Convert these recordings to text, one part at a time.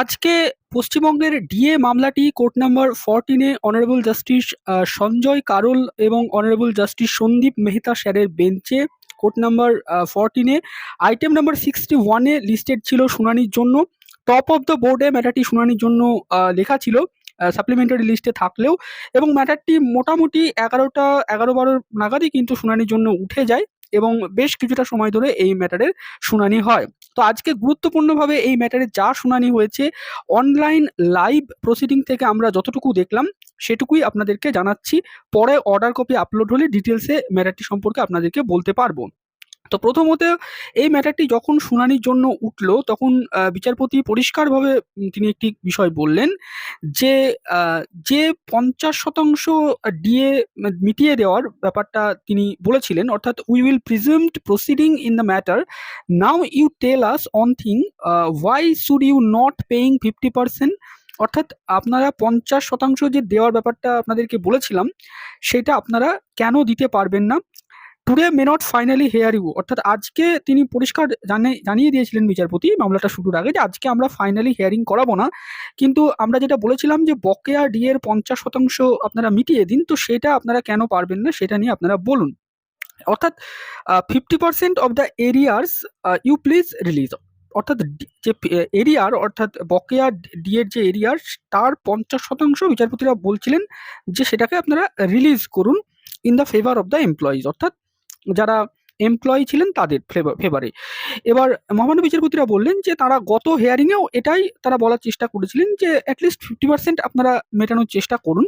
আজকে পশ্চিমবঙ্গের ডিএ মামলাটি কোর্ট নাম্বার ফরটিনে অনারেবল জাস্টিস সঞ্জয় কারোল এবং অনারেবল জাস্টিস সন্দীপ মেহতা স্যারের বেঞ্চে কোর্ট নাম্বার ফরটিনে আইটেম নাম্বার সিক্সটি ওয়ানে লিস্টেড ছিল শুনানির জন্য। টপ অফ দ্য বোর্ডে ম্যাটারটি শুনানির জন্য লেখা ছিল সাপ্লিমেন্টারি লিস্টে থাকলেও এবং ম্যাটারটি মোটামুটি এগারোটা, এগারো বারো নাগাদই কিন্তু শুনানির জন্য উঠে যায়। এবং বেশ কিছুটা সময় ধরে এই ম্যাটারের শুনানি হয়। তো আজকে গুরুত্বপূর্ণভাবে এই ম্যাটারে যা শুনানি হয়েছে অনলাইন লাইভ প্রসিডিং থেকে আমরা যতটুকু দেখলাম, সেটুকুই আপনাদেরকে জানাচ্ছি। পরে অর্ডার কপি আপলোড হলে ডিটেলসে ম্যাটারটি সম্পর্কে আপনাদেরকে বলতে পারব। তো প্রথমত এই ম্যাটারটি যখন শুনানির জন্য উঠল, তখন বিচারপতি পরিষ্কারভাবে তিনি একটি বিষয় বললেন যে যে পঞ্চাশ শতাংশ ডিএ মিটিয়ে দেওয়ার ব্যাপারটা তিনি বলেছিলেন, অর্থাৎ we will presumed proceeding in the matter now you tell us on thing why should you not paying fifty percent অর্থাৎ আপনারা পঞ্চাশ শতাংশ যে দেওয়ার ব্যাপারটা আপনাদেরকে বলেছিলাম, সেটা আপনারা কেন দিতে পারবেন না? Today may not finally hear you অর্থাৎ আজকে তিনি পরিষ্কার জানে, জানিয়ে দিয়েছিলেন বিচারপতি মামলাটা শুরুর আগে যে আজকে আমরা ফাইনালি হেয়ারিং করাবো না। কিন্তু আমরা যেটা বলেছিলাম যে বকেয়া ডি এর পঞ্চাশ শতাংশ আপনারা মিটিয়ে দিন, তো সেটা আপনারা কেন পারবেন না সেটা নিয়ে আপনারা বলুন। অর্থাৎ fifty percent of the arrears you please release অর্থাৎ যে এরিয়ার অর্থাৎ বকেয়া ডি এর যে এরিয়ার তার পঞ্চাশ শতাংশ বিচারপতিরা বলছিলেন যে সেটাকে আপনারা রিলিজ করুন in the favour of the employees অর্থাৎ যারা এমপ্লয়ি ছিলেন তাদের ফেভারে এবার মহামান্য বিচারপতিরা বললেন যে, তারা গত হেয়ারিংয়েও এটাই তারা বলার চেষ্টা করেছিলেন যে অ্যাটলিস্ট ফিফটি পার্সেন্ট আপনারা মেটানোর চেষ্টা করুন।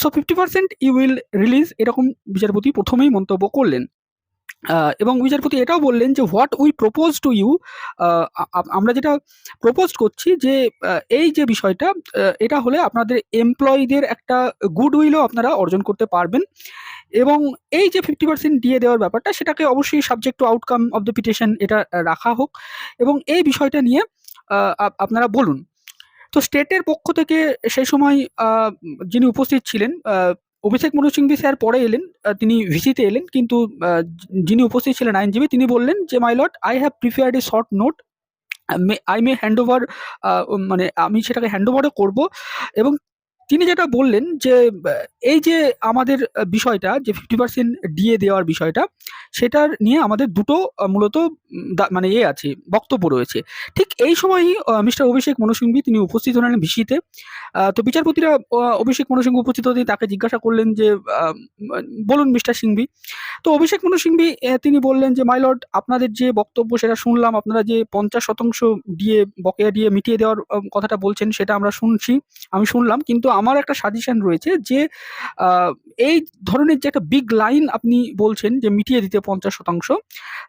So fifty percent you will release এরকম বিচারপতি প্রথমেই মন্তব্য করলেন। এবং বিচারপতি এটাও বললেন যে what we propose to you আমরা যেটা প্রপোজ করছি যে এই যে বিষয়টা এটা হলে আপনাদের এমপ্লয়ীদের একটা গুডউইলও আপনারা অর্জন করতে পারবেন। এবং এই যে ফিফটি পার্সেন্ট দিয়ে দেওয়ার ব্যাপারটা, সেটাকে অবশ্যই subject to outcome of the petition এটা রাখা হোক। এবং এই বিষয়টা নিয়ে আপনারা বলুন। তো স্টেটের পক্ষ থেকে সেই সময় যিনি উপস্থিত ছিলেন অভিষেক মনু স্যার পরে এলেন তিনি ভিসিতে এলেন, কিন্তু যিনি উপস্থিত ছিলেন আইনজীবী, তিনি বললেন যে my lord I have prepared a short note I may hand over মানে আমি সেটাকে হ্যান্ড ওভারও করব। এবং তিনি যেটা বললেন যে এই যে আমাদের বিষয়টা, যে ফিফটি পার্সেন্ট ডিএ দেওয়ার বিষয়টা, সেটার নিয়ে আমাদের দুটো মূলত মানে এ আছে, বক্তব্য রয়েছে। ঠিক এই সময়ই মিস্টার অভিষেক মনুসিংভি তিনি উপস্থিত হলেন ভিসিতে। তো বিচারপতিরা অভিষেক মনুসিংভি উপস্থিত হতেই তাকে জিজ্ঞাসা করলেন যে বলুন মিস্টার সিংভি। তো অভিষেক মনুসিংভি তিনি বললেন যে মাই লর্ড আপনাদের যে বক্তব্য, সেটা শুনলাম। আপনারা যে পঞ্চাশ শতাংশ দিয়ে, বকেয়া দিয়ে মিটিয়ে দেওয়ার কথাটা বলছেন, সেটা আমরা শুনছি, আমি শুনলাম। কিন্তু আমার একটা সাজেশন রয়েছে যে এই ধরনের যে একটা বিগ লাইন আপনি বলছেন যে মিটিয়ে দিতে পঞ্চাশ শতাংশ,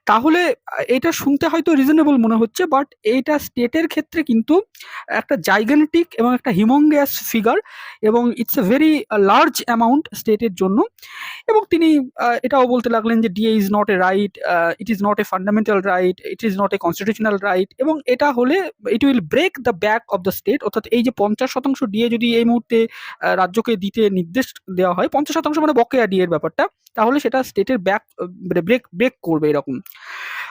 তাহলে এটা শুনতে হয়তো রিজনেবল মনে হচ্ছে বাট এইটা স্টেটের ক্ষেত্রে কিন্তু একটা জাইগানেটিক এবং একটা হিমঙ্গ ফিগার এবং it's a very large amount স্টেটের জন্য। এবং তিনি এটাও বলতে লাগলেন যে DA is not a right it is not a fundamental right it is not a constitutional right এবং এটা হলে it will break the back of the state অর্থাৎ এই যে পঞ্চাশ শতাংশ ডিএ যদি এই মুহূর্তে রাজ্যকে দিতে নির্দেশ দেওয়া হয়, পঞ্চাশ শতাংশ মানে বকেয়া ডিএ এর ব্যাপারটা, তাহলে সেটা স্টেটের ব্যাক ব্রেক ব্রেক করবে এরকম।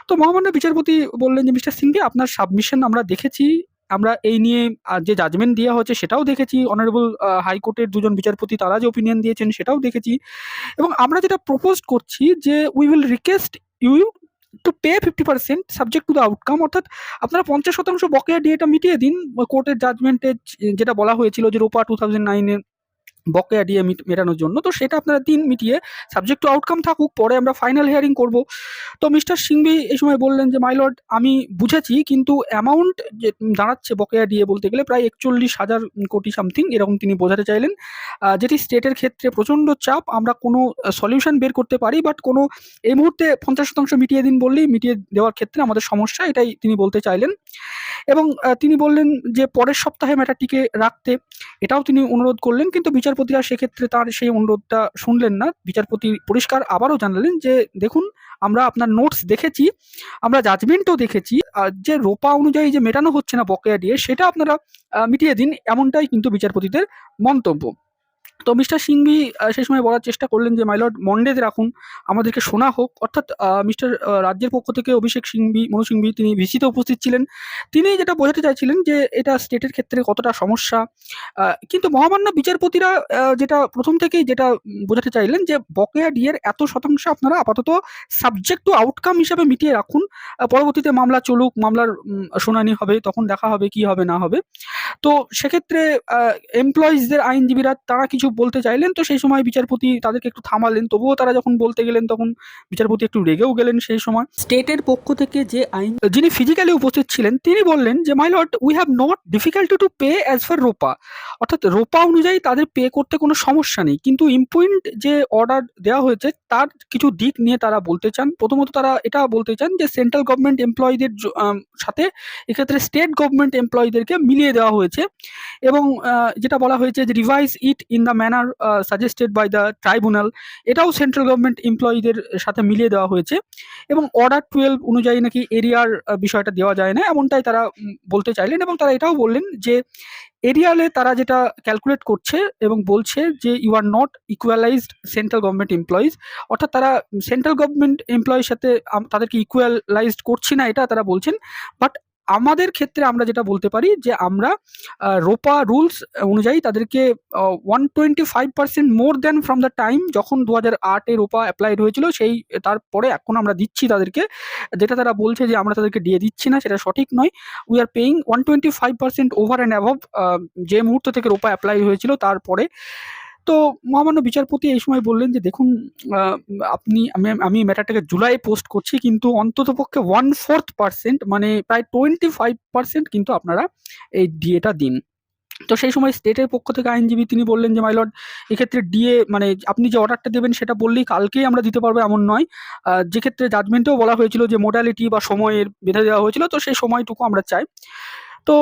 তো মহামান্য বিচারপতি বললেন যে, মিস্টার সিংভি আপনার সাবমিশন আমরা দেখেছি আমরা এই নিয়ে যে জাজমেন্ট দেওয়া হয়েছে সেটাও দেখেছি। অনারেবল হাইকোর্টের দুজন বিচারপতি তারা যে ওপিনিয়ন দিয়েছেন সেটাও দেখেছি। এবং আমরা যেটা প্রপোজ করছি যে we will request you to pay fifty percent subject to the outcome অর্থাৎ আপনারা পঞ্চাশ শতাংশ বকেয়া ডিএটা মিটিয়ে দিন। কোর্টের জাজমেন্টে যেটা বলা হয়েছিল যে, রোপা টু থাউজেন্ড নাইনে বকেয়া ডিএ মেটানোর জন্য। তো সেটা আপনারা দিন মিটিয়ে সাবজেক্ট টু আউটকাম থাকুক, পরে আমরা ফাইনাল হিয়ারিং করব। তো মিস্টার সিংভি এই সময় বললেন যে মাই লর্ড আমি বুঝেছি, কিন্তু অ্যামাউন্ট যে দাঁড়াচ্ছে বকেয়া ডিএ বলতে গেলে প্রায় একচল্লিশ হাজার কোটি সামথিং এরকম তিনি বোঝাতে চাইলেন। যেটি স্টেটের ক্ষেত্রে প্রচণ্ড চাপ, আমরা কোনো সলিউশন বের করতে পারি বাট কোনো, এই মুহূর্তে পঞ্চাশ শতাংশ মিটিয়ে দিন বললেই মিটিয়ে দেওয়ার ক্ষেত্রে আমাদের সমস্যা, এটাই তিনি বলতে চাইলেন। এবং তিনি বললেন যে পরের সপ্তাহে ম্যাটারটিকে রাখতে। এটাও তিনি অনুরোধ করলেন, কিন্তু বিচারপতিরা সেক্ষেত্রে তার সেই অনুরোধটা শুনলেন না। বিচারপতি পরিষ্কার আবারও জানালেন যে, দেখুন, আমরা আপনার নোটস দেখেছি, আমরা জাজমেন্টও দেখেছি, আর যে রোপা অনুযায়ী যে মেটানো হচ্ছে না বকেয়া দিয়ে, সেটা আপনারা মিটিয়ে দিন, এমনটাই কিন্তু বিচারপতিদের মন্তব্য। তো মিস্টার সিংভি সেই সময় বলার চেষ্টা করলেন যে মাইলর্ড মন্ডেতে রাখুন। আমাদেরকে শোনা হোক। অর্থাৎ মিস্টার রাজ্যের পক্ষ থেকে অভিষেক সিংভি, মনু সিংভি, তিনি ভিসিতে উপস্থিত ছিলেন। তিনি যেটা বোঝাতে চাইছিলেন যে, এটা স্টেটের ক্ষেত্রে কতটা সমস্যা। কিন্তু মহামান্য বিচারপতিরা যেটা প্রথম থেকেই যেটা বোঝাতে চাইলেন যে, বকেয়া ডিয়ের এত শতাংশ আপনারা আপাতত সাবজেক্ট টু আউটকাম হিসাবে মিটিয়ে রাখুন। পরবর্তীতে মামলা চলুক, মামলার শুনানি হবে, তখন দেখা হবে কি হবে না হবে। তো সেক্ষেত্রে এমপ্লয়িজদের আইনজীবীরা, তারা কিছু বলতে চাইলেন তো সেই সময় বিচারপতি তাদেরকে একটু থামালেন। তবুও তারা যখন বলতে গেলেন তখন বিচারপতি একটু রেগেও গেলেন সেই সময়। স্টেটের পক্ষ থেকে যে আইন যিনি ফিজিক্যালি উপস্থিত ছিলেন তিনি বললেন যে my lord we have not difficulty to pay as far ROPA অর্থাৎ রোপা অনুযায়ী তাদের পে করতে কোনো সমস্যা নেই। কিন্তু ইম্পয়েন্ট যে অর্ডার দেওয়া হয়েছে তার কিছু দিক নিয়ে তারা বলতে চান। প্রথমত তারা এটা বলতে চান যে সেন্ট্রাল গভর্নমেন্ট এমপ্লয়ীদের সাথে এক্ষেত্রে স্টেট গভর্নমেন্ট এমপ্লয়ীদেরকে মিলিয়ে দেওয়া হয়েছে। এবং যেটা বলা হয়েছে যে revise it in the manner suggested by the tribunal এটাও সেন্ট্রাল গভর্নমেন্ট এমপ্লয়ীদের সাথে মিলিয়ে দেওয়া হয়েছে। এবং অর্ডার টুয়েলভ অনুযায়ী নাকি এরিয়ার বিষয়টা দেওয়া যায় না, এমনটাই তারা বলতে চাইলেন এবং তারা এটাও বললেন যে এরিয়ালে তারা যেটা ক্যালকুলেট করছে এবং বলছে যে you are not equalized central government employees অর্থাৎ তারা সেন্ট্রাল গভর্নমেন্ট এমপ্লয়ির সাথে তাদেরকে ইকুয়ালাইজড করছি না এটা তারা বলছেন বাট আমাদের ক্ষেত্রে আমরা যেটা বলতে পারি যে আমরা রোপা রুলস অনুযায়ী তাদেরকে one twenty five percent more than from the time যখন দু হাজার আটে রোপা অ্যাপ্লাইড হয়েছিল সেই তারপরে এখন আমরা দিচ্ছি তাদেরকে, যেটা তারা বলছে যে আমরা তাদেরকে দিয়ে দিচ্ছি না, সেটা সঠিক নয়। We are paying one twenty five percent over and above যে মুহূর্ত থেকে রোপা অ্যাপ্লাই হয়েছিল তারপরে তো মহামান্য বিচারপতি এই সময় বললেন যে দেখুন আপনি আমি আমি ম্যাটারটাকে জুলাই পোস্ট করছি কিন্তু অন্তত পক্ষে ওয়ান ফোর্থ পার্সেন্ট মানে প্রায় টোয়েন্টি ফাইভ পার্সেন্ট কিন্তু আপনারা এই ডিএটা দিন। তো সেই সময় স্টেটের পক্ষ থেকে আইনজীবী তিনি বললেন যে মাইলর্ড এক্ষেত্রে ডিএ মানে আপনি যে অর্ডারটা দেবেন সেটা বললেই কালকেই আমরা দিতে পারব এমন নয়। আহ, যে ক্ষেত্রে জাজমেন্টেও বলা হয়েছিল যে মোডালিটি বা সময়ের বেঁধে দেওয়া হয়েছিল তো সেই সময়টুকু আমরা চাই। তো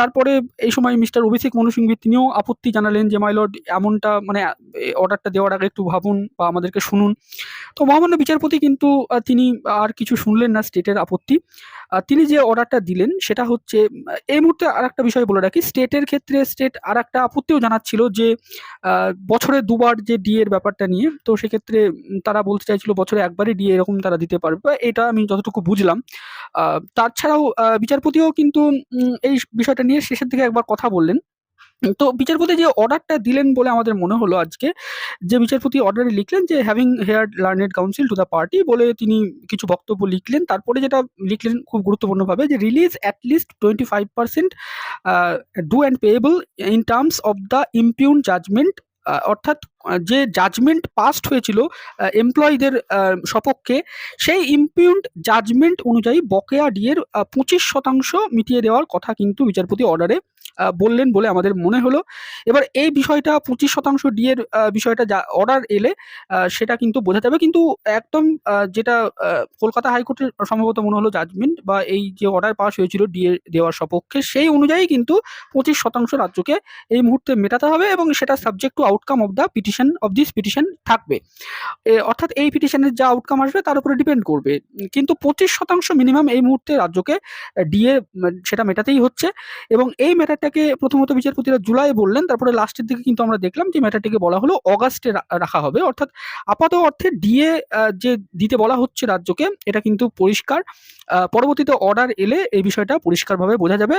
তারপরে এই সময় মিস্টার অভিষেক মনু সিংভি তিনিও আপত্তি জানালেন যে মাইলর্ড এমনটা মানে অর্ডারটা দেওয়ার আগে একটু ভাবুন বা আমাদেরকে শুনুন। তো মহামান্য বিচারপতি কিন্তু তিনি আর কিছু শুনলেন না স্টেটের আপত্তি। তিনি যে অর্ডারটা দিলেন সেটা হচ্ছে এই মুহূর্তে আর একটা বিষয় বলে রাখি স্টেটের ক্ষেত্রে স্টেট আর একটা আপত্তিও জানাচ্ছিল যে বছরে দুবার যে ডিএর ব্যাপারটা নিয়ে তো সেক্ষেত্রে তারা বলতে চাইছিল বছরে একবারই ডিএ এরকম তারা দিতে পারবে। এটা আমি যতটুকু বুঝলাম। তাছাড়াও বিচারপতিও কিন্তু উম, এই বিষয়টা নিয়ে শেষের দিকে একবার কথা বললেন। তো বিচারপতি যে অর্ডারটা দিলেন বলে আমাদের মনে হলো আজকে, যে বিচারপতি অর্ডারে লিখলেন যে having hear learned counsel to the party বলে তিনি কিছু বক্তব্য লিখলেন। তারপরে যেটা লিখলেন খুব গুরুত্বপূর্ণভাবে যে release at least twenty five percent due and payable in terms of the impugned judgment অর্থাৎ যে জাজমেন্ট পাস্ট হয়েছিল এমপ্লয়ীদের সপক্ষে, সেই ইম্পিউন্ড জাজমেন্ট অনুযায়ী বকেয়া ডিয়ের পঁচিশ শতাংশ মিটিয়ে দেওয়ার কথা কিন্তু বিচারপতি অর্ডারে বললেন বলে আমাদের মনে হলো। এবার এই বিষয়টা পঁচিশ শতাংশ ডিএর বিষয়টা যা অর্ডার এলে সেটা কিন্তু বোঝা যাবে কিন্তু একদম যেটা কলকাতা হাইকোর্টের সম্ভবত মনে হলো জাজমেন্ট বা এই যে অর্ডার পাস হয়েছিল ডিএ দেওয়ার সপক্ষে, সেই অনুযায়ী কিন্তু পঁচিশ শতাংশ রাজ্যকে এই মুহূর্তে মেটাতে হবে এবং সেটা subject to outcome of the petition of this petition থাকবে। অর্থাৎ এই পিটিশনের যা আউটকাম আসবে, তার উপরে ডিপেন্ড করবে। কিন্তু পঁচিশ শতাংশ মিনিমাম এই মুহূর্তে রাজ্যকে ডিএ সেটা মেটাতেই হচ্ছে এবং এই ম্যাটারটাকে প্রথমত বিচারপতিরা জুলাই বললেন, তারপরে লাস্টের দিকে কিন্তু আমরা দেখলাম যে ম্যাটারটিকে বলা হলো অগাস্টে রাখা হবে। অর্থাৎ আপাত অর্থে ডিএ যে দিতে বলা হচ্ছে রাজ্যকে, এটা কিন্তু পরিষ্কার। পরবর্তীতে অর্ডার এলে এই বিষয়টা পরিষ্কারভাবে বোঝা যাবে।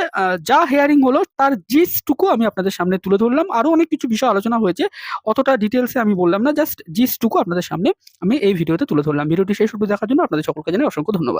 যা হেয়ারিং হলো তার জিসটুকু আমি আপনাদের সামনে তুলে ধরলাম। আরও অনেক কিছু বিষয় আলোচনা হয়েছে, অতটা ডিটেলসে আমি বললাম না, জাস্ট জিসটুকু আপনাদের সামনে আমি এই ভিডিওতে তুলে ধরলাম। ভিডিওটি শেষ অবধি দেখার জন্য আপনাদের সকলকে জানাই অসংখ্য ধন্যবাদ।